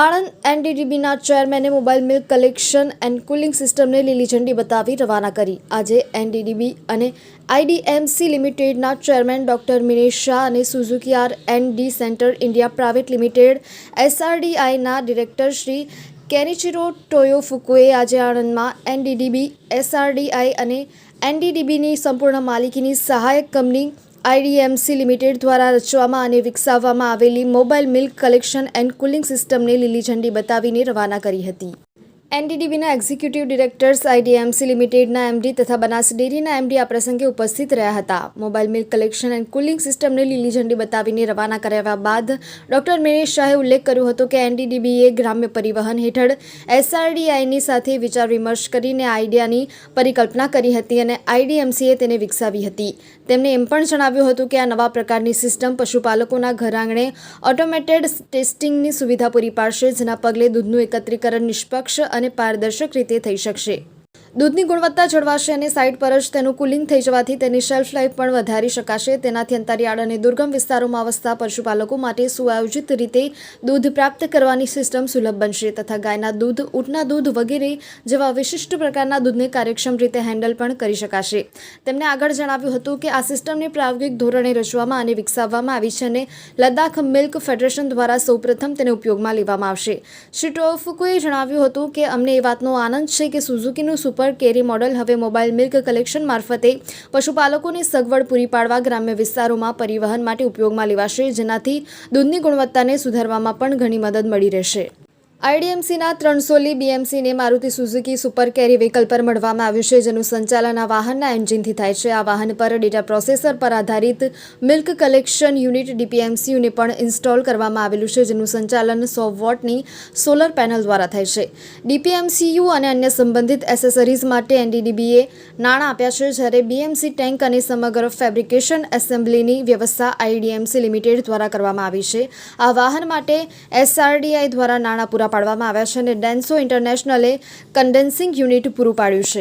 આણંદ એનડીડીબીના ચેરમેને mobile milk collection and cooling સિસ્ટમને લીલી ઝંડી બતાવી રવાના કરી. આજે એનડીડીબી અને આઈડીએમસી લિમિટેડના ચેરમેન ડોક્ટર મિનેશ શાહ અને Suzuki R and D centre India private limited એસઆરડીઆઈના director Shri Kenichiro ટોયો ફુકુએ આજે આણંદમાં એનડીડીબી, એસઆરડીઆઈ અને એનડીડીબીની સંપૂર્ણ માલિકીની સહાયક કંપની આઈડીએમસી લિમિટેડ દ્વારા રચવામાં અને વિકસાવવામાં આવેલી mobile milk collection and cooling સિસ્ટમને લીલી ઝંડી બતાવીને રવાના કરી હતી. એનડીડીબીના એક્ઝિક્યુટિવ ડિરેક્ટર્સ આઈડીએમસી લિમિટેડના એમડી તથા બનાસ ડેરીના એમડી આ પ્રસંગે ઉપસ્થિત રહ્યા હતા. Mobile milk collection and cooling સિસ્ટમને લીલી ઝંડી બતાવીને રવાના કરાવ્યા બાદ ડોક્ટર મિનેશ શાહે ઉલ્લેખ કર્યો હતો કે એનડીડીબીએ ગ્રામ્ય પરિવહન હેઠળ એસઆરડીઆઈની સાથે વિચાર વિમર્શ કરીને આઈડિયાની પરિકલ્પના કરી હતી અને આઈડીએમસીએ તેને વિકસાવી હતી. તેમણે એમ પણ જણાવ્યું હતું કે આ નવા પ્રકારની સિસ્ટમ પશુપાલકોના ઘરઆંગણે ઓટોમેટેડ ટેસ્ટિંગની સુવિધા પૂરી પાડશે, જેના પગલે દૂધનું એકત્રીકરણ નિષ્પક્ષ અને પારદર્શક રીતે થઈ શકશે. દૂધની ગુણવત્તા જળવાશે અને સાઇટ પર જ તેનું કુલિંગ થઈ જવાથી તેની શેલ્ફ લાઈફ પણ વધારી શકાશે. તેનાથી અંતરિયાળ અને દુર્ગમ વિસ્તારોમાં વસતા પશુપાલકો માટે સુઆયોજિત રીતે દૂધ પ્રાપ્ત કરવાની સિસ્ટમ સુલભ બનશે તથા ગાયના દૂધ, ઊંટના દૂધ વગેરે જેવા વિશિષ્ટ પ્રકારના દૂધને કાર્યક્ષમ રીતે હેન્ડલ પણ કરી શકાશે. તેમણે આગળ જણાવ્યું હતું કે આ સિસ્ટમને પ્રાયોગિક ધોરણે રચવામાં અને વિકસાવવામાં આવી છે અને લદ્દાખ મિલ્ક ફેડરેશન દ્વારા સૌપ્રથમ તેને ઉપયોગમાં લેવામાં આવશે. શ્રી ટોફુકુએ જણાવ્યું હતું કે અમને એ વાતનો આનંદ છે કે સુઝુકીનું સુપર કેરી મોડલ હવે મોબાઈલ મિલ્ક કલેક્શન મારફતે પશુપાલકોને સગવડ પૂરી પાડવા ગ્રામ્ય વિસ્તારોમાં પરિવહન માટે ઉપયોગમાં લેવાશે, જેનાથી દૂધની ગુણવત્તાને સુધારવામાં પણ ઘણી મદદ મળી રહેશે. આઈડીએમસીના ત્રણસોલી બીએમસીને Maruti Suzuki super carry vehicle પર મળવામાં આવ્યું છે, જેનું સંચાલન આ વાહનના એન્જિનથી થાય છે. આ વાહન પર ડેટા પ્રોસેસર પર આધારિત મિલ્ક કલેક્શન યુનિટ ડીપીએમસીયુને પણ ઇન્સ્ટોલ કરવામાં આવેલું છે, જેનું સંચાલન સો વોટની સોલર પેનલ દ્વારા થાય છે. ડીપીએમસીયુ અને અન્ય સંબંધિત એસેસરીઝ માટે એનડીડીબીએ નાણાં આપ્યા છે, જ્યારે બીએમસી ટેન્ક અને સમગ્ર ફેબ્રિકેશન એસેમ્બલીની વ્યવસ્થા આઈડીએમસી લિમિટેડ દ્વારા કરવામાં આવી છે. આ વાહન માટે એસઆરડીઆઈ દ્વારા નાણાં પૂરા પાડવામાં આવ્યા છે અને ડેન્સો ઇન્ટરનેશનલે કન્ડેન્સિંગ યુનિટ પૂરું પાડ્યું છે.